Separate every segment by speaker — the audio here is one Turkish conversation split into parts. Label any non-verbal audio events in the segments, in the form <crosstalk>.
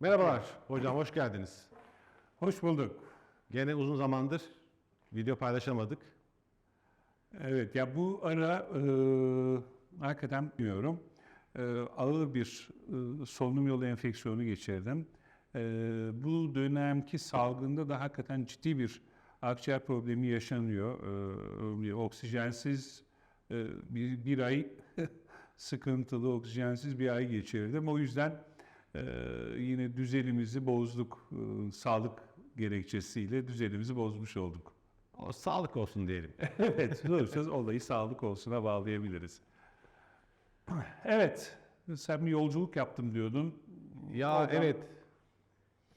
Speaker 1: Merhabalar hocam hoş geldiniz.
Speaker 2: Hoş bulduk.
Speaker 1: Gene uzun zamandır video paylaşamadık.
Speaker 2: Evet ya bu ara e, hakikaten bilmiyorum. E, ağır bir e, solunum yolu enfeksiyonu geçirdim. E, bu dönemki salgında da hakikaten ciddi bir akciğer problemi yaşanıyor. E, oksijensiz e, bir, bir ay <laughs> sıkıntılı oksijensiz bir ay geçirdim. O yüzden e, yine düzenimizi bozduk. E, sağlık gerekçesiyle düzenimizi bozmuş olduk.
Speaker 1: O, sağlık olsun diyelim. <laughs>
Speaker 2: evet, doğrusu olayı sağlık olsuna bağlayabiliriz. Evet, sen bir yolculuk yaptım diyordun.
Speaker 1: Ya
Speaker 2: Oradan-
Speaker 1: evet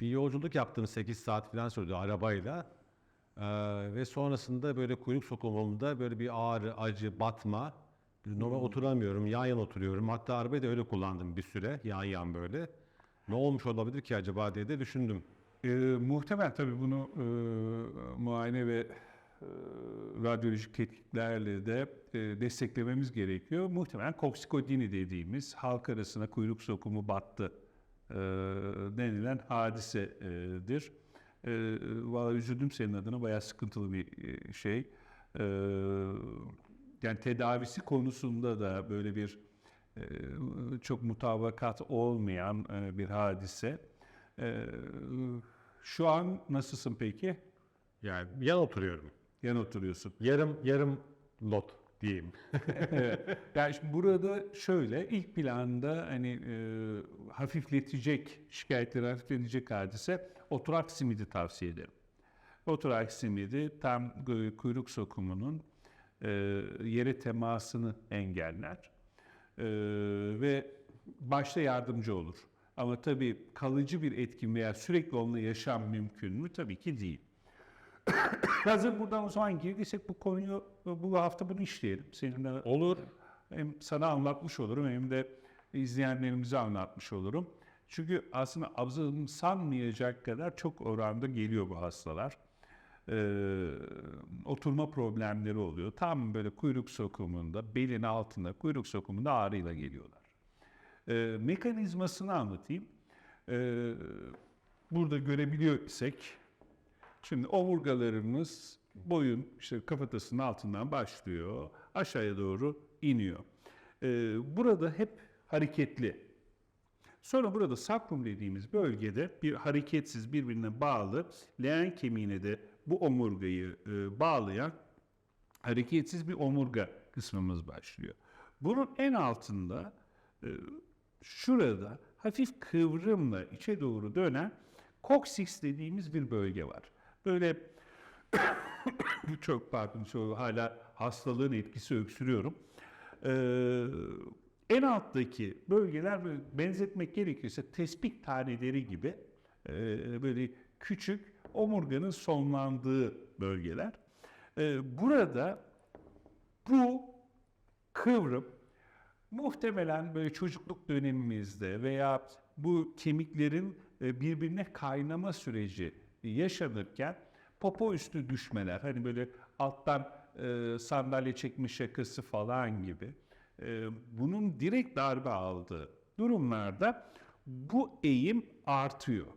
Speaker 1: bir yolculuk yaptım 8 saat falan sürdü arabayla. Ee, ve sonrasında böyle kuyruk sokumumda böyle bir ağrı, acı, batma. Normal oturamıyorum, yan yan oturuyorum. Hatta arabayı da öyle kullandım bir süre, yan yan böyle. Ne olmuş olabilir ki acaba diye de düşündüm.
Speaker 2: Ee, muhtemel tabii bunu e, muayene ve e, radyolojik tetkiklerle de e, desteklememiz gerekiyor. Muhtemelen koksikodini dediğimiz halk arasına kuyruk sokumu battı e, denilen hadisedir. E, Valla üzüldüm senin adına bayağı sıkıntılı bir e, şey. E, yani tedavisi konusunda da böyle bir e, çok mutabakat olmayan e, bir hadise. E, şu an nasılsın peki?
Speaker 1: Yani yan oturuyorum.
Speaker 2: Yan oturuyorsun.
Speaker 1: Yarım yarım lot diyeyim. <laughs>
Speaker 2: Evet. Yani şimdi burada şöyle ilk planda hani e, hafifletecek şikayetleri hafifletecek hadise oturak simidi tavsiye ederim. Oturak simidi tam e, kuyruk sokumunun e, yere temasını engeller E, ve başta yardımcı olur. Ama tabii kalıcı bir etkin veya sürekli onunla yaşam mümkün mü? Tabii ki değil. <coughs> Hazır buradan o zaman girdiysek bu konuyu bu hafta bunu işleyelim. Seninle olur. Hem sana anlatmış olurum hem de izleyenlerimize anlatmış olurum. Çünkü aslında abzansanmayacak kadar çok oranda geliyor bu hastalar. Ee, oturma problemleri oluyor. Tam böyle kuyruk sokumunda, belin altında, kuyruk sokumunda ağrıyla geliyorlar. Ee, mekanizmasını anlatayım. Ee, burada görebiliyor isek, Şimdi omurgalarımız boyun işte kafatasının altından başlıyor, aşağıya doğru iniyor. Ee, burada hep hareketli. Sonra burada sakrum dediğimiz bölgede bir hareketsiz birbirine bağlı leğen kemiğine de bu omurgayı e, bağlayan hareketsiz bir omurga kısmımız başlıyor. Bunun en altında e, şurada hafif kıvrımla içe doğru dönen koksis dediğimiz bir bölge var. Böyle <coughs> çok pardon şu hala hastalığın etkisi öksürüyorum. Ee, en alttaki bölgeler benzetmek gerekirse tespih taneleri gibi böyle küçük omurganın sonlandığı bölgeler. Ee, burada bu kıvrım muhtemelen böyle çocukluk dönemimizde veya bu kemiklerin e, birbirine kaynama süreci yaşanırken popo üstü düşmeler hani böyle alttan e, sandalye çekme şakası falan gibi e, bunun direkt darbe aldığı durumlarda bu eğim artıyor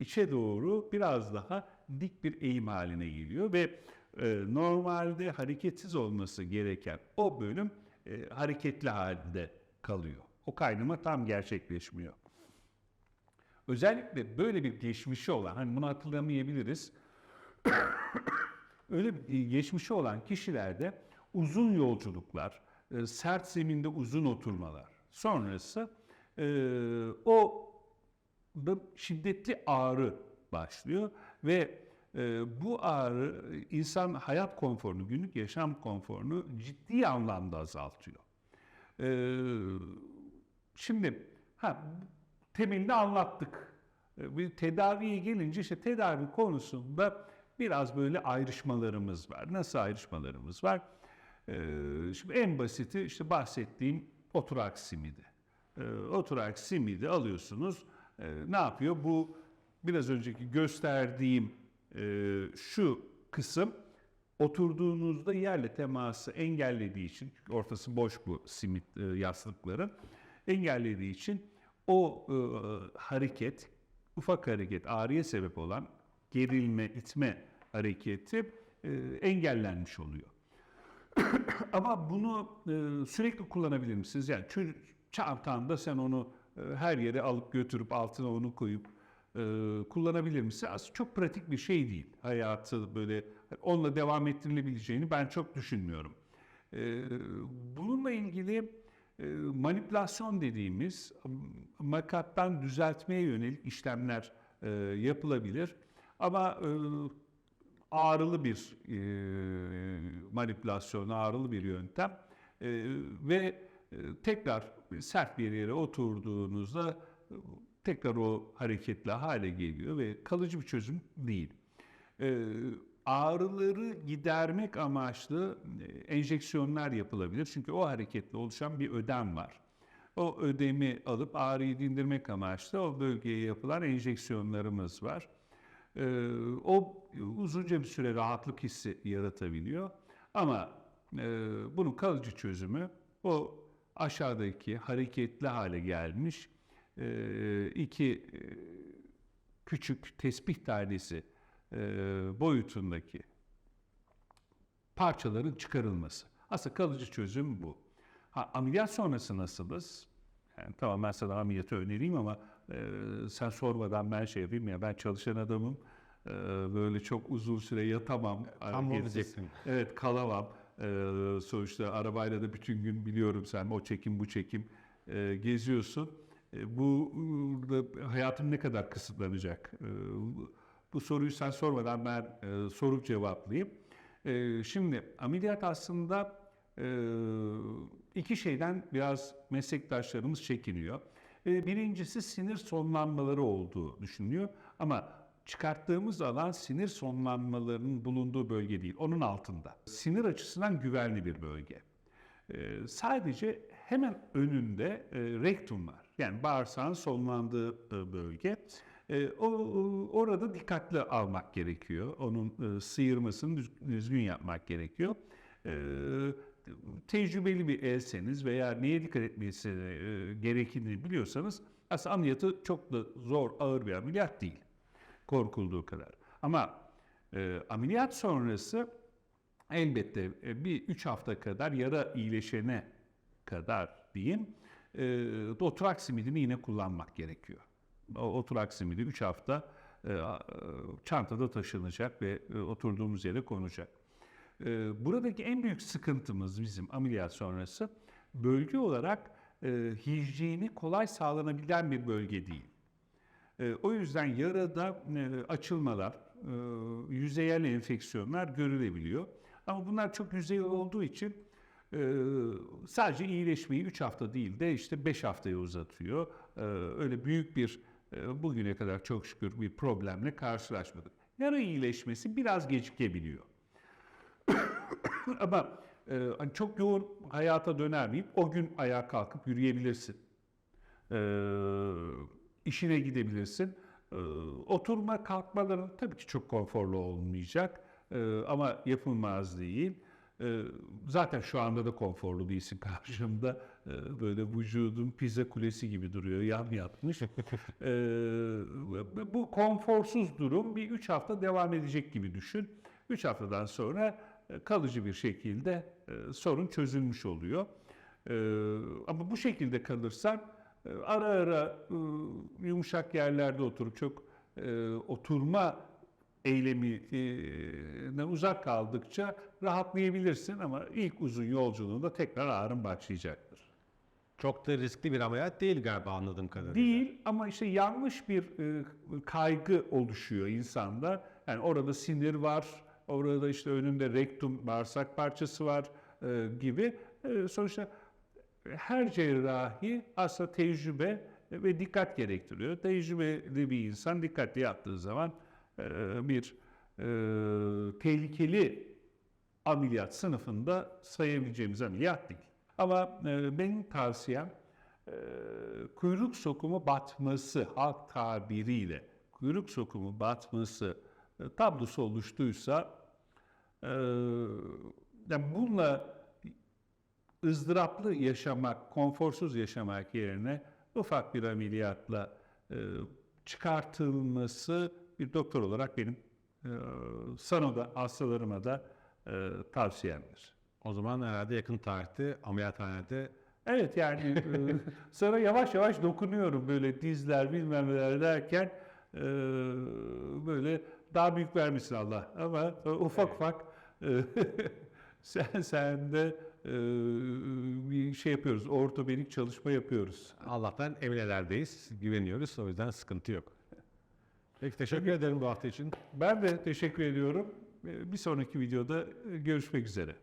Speaker 2: içe doğru biraz daha dik bir eğim haline geliyor ve e, normalde hareketsiz olması gereken o bölüm e, hareketli halde kalıyor. O kaynama tam gerçekleşmiyor. Özellikle böyle bir geçmişi olan, hani bunu hatırlamayabiliriz. <coughs> Öyle bir geçmişi olan kişilerde uzun yolculuklar, e, sert zeminde uzun oturmalar sonrası e, o şiddetli ağrı başlıyor ve e, bu ağrı insan hayat konforunu, günlük yaşam konforunu ciddi anlamda azaltıyor. E, şimdi ha temelini anlattık. E, Bir tedaviye gelince işte tedavi konusunda biraz böyle ayrışmalarımız var. Nasıl ayrışmalarımız var? E, şimdi en basiti işte bahsettiğim oturak simidi. E, oturak simidi alıyorsunuz. E, ne yapıyor? Bu biraz önceki gösterdiğim e, şu kısım oturduğunuzda yerle teması engellediği için, çünkü ortası boş bu simit e, yastıkların, engellediği için o e, hareket, ufak hareket, ağrıya sebep olan gerilme, itme hareketi e, engellenmiş oluyor. <clears throat> Ama bunu e, sürekli kullanabilir misiniz? Yani çantanda sen onu her yere alıp götürüp altına onu koyup e, kullanabilir misin? Aslında çok pratik bir şey değil. Hayatı böyle onunla devam ettirilebileceğini ben çok düşünmüyorum. E, bununla ilgili e, manipülasyon dediğimiz makattan düzeltmeye yönelik işlemler e, yapılabilir. Ama e, ağrılı bir e, manipülasyon, ağrılı bir yöntem E, ve tekrar sert bir yere oturduğunuzda e, tekrar o hareketli hale geliyor ve kalıcı bir çözüm değil. E, ağrıları gidermek amaçlı e, enjeksiyonlar yapılabilir çünkü o hareketle oluşan bir ödem var. O ödemi alıp ağrıyı dindirmek amaçlı o bölgeye yapılan enjeksiyonlarımız var. O uzunca bir süre rahatlık hissi yaratabiliyor. Ama e, bunun kalıcı çözümü o aşağıdaki hareketli hale gelmiş e, iki e, küçük tesbih tanesi e, boyutundaki parçaların çıkarılması. Aslında kalıcı çözüm bu. Ha, ameliyat sonrası nasılız? Yani tamam ben sana ameliyatı önereyim ama e, sen sormadan ben şey yapayım ya ben çalışan adamım. E, böyle çok uzun süre yatamam.
Speaker 1: Tam diyecektim.
Speaker 2: Evet kalamam. E, sonuçta arabayla da bütün gün biliyorum sen o çekim bu çekim e, geziyorsun. E, bu da hayatım ne kadar kısıtlanacak? E, bu- bu soruyu sen sormadan ben e, sorup cevaplayayım. E, şimdi ameliyat aslında e, iki şeyden biraz meslektaşlarımız çekiniyor. E, birincisi sinir sonlanmaları olduğu düşünülüyor ama çıkarttığımız alan sinir sonlanmalarının bulunduğu bölge değil, onun altında. Sinir açısından güvenli bir bölge. Ee, sadece hemen önünde e, rektum var. Yani bağırsağın sonlandığı e, bölge. E, o orada dikkatli almak gerekiyor. Onun e, sıyırmasını düz- düzgün yapmak gerekiyor. E, tecrübeli bir elseniz veya neye dikkat etmesi e, gerektiğini biliyorsanız aslında ameliyatı çok da zor, ağır bir ameliyat değil. Korkulduğu kadar. Ama e, ameliyat sonrası elbette e, bir üç hafta kadar yara iyileşene kadar diyeyim e, oturak simidini yine kullanmak gerekiyor. O oturak simidi 3 hafta e, e, çantada taşınacak ve e, oturduğumuz yere konacak. E, buradaki en büyük sıkıntımız bizim ameliyat sonrası bölge olarak e, hijyeni kolay sağlanabilen bir bölge değil. E, o yüzden yarada e, açılmalar, e, yüzeyel enfeksiyonlar görülebiliyor. Ama bunlar çok yüzeyel olduğu için e, sadece iyileşmeyi 3 hafta değil de işte 5 haftaya uzatıyor. E, öyle büyük bir e, bugüne kadar çok şükür bir problemle karşılaşmadık. Yara iyileşmesi biraz gecikebiliyor. <coughs> Ama e, hani çok yoğun hayata döner miyim? O gün ayağa kalkıp yürüyebilirsin. E, işine gidebilirsin. E, oturma kalkmaların tabii ki çok konforlu olmayacak. E, ama yapılmaz değil. E, zaten şu anda da konforlu değilsin <laughs> karşımda. E, böyle vücudun pizza kulesi gibi duruyor, yan yatmış. <laughs> E, bu konforsuz durum bir üç hafta devam edecek gibi düşün. Üç haftadan sonra e, kalıcı bir şekilde e, sorun çözülmüş oluyor. Ama bu şekilde kalırsan ara ara e, yumuşak yerlerde oturup çok e, oturma eyleminden uzak kaldıkça rahatlayabilirsin ama ilk uzun yolculuğunda tekrar ağrın başlayacaktır.
Speaker 1: Çok da riskli bir ameliyat değil galiba anladığım kadarıyla.
Speaker 2: Değil ama işte yanlış bir e, kaygı oluşuyor insanda. Yani orada sinir var, orada işte önünde rektum, bağırsak parçası var gibi. Sonuçta her cerrahi aslında tecrübe ve dikkat gerektiriyor. Tecrübeli bir insan dikkatli yaptığı zaman e, bir e, tehlikeli ameliyat sınıfında sayabileceğimiz ameliyat değil. Ama e, benim tavsiyem kuyruk sokumu batması halk tabiriyle kuyruk sokumu batması tablosu oluştuysa yani bununla ızdıraplı yaşamak, konforsuz yaşamak yerine ufak bir ameliyatla e, çıkartılması bir doktor olarak benim e, sana da hastalarıma da e, tavsiyemdir.
Speaker 1: O zaman herhalde yakın tarihte ameliyathanede
Speaker 2: Evet yani e, sana yavaş yavaş dokunuyorum böyle dizler bilmem neler derken e, böyle daha büyük vermesin Allah ama e, ufak
Speaker 1: Evet.
Speaker 2: ufak e, <laughs> sen sen de e, bir şey yapıyoruz ortopedik çalışma yapıyoruz.
Speaker 1: Allah'tan eminelerdeyiz. Güveniyoruz. O yüzden sıkıntı yok. Peki teşekkür ederim bu hafta için.
Speaker 2: Ben de teşekkür ediyorum. E, Bir sonraki videoda e, görüşmek üzere.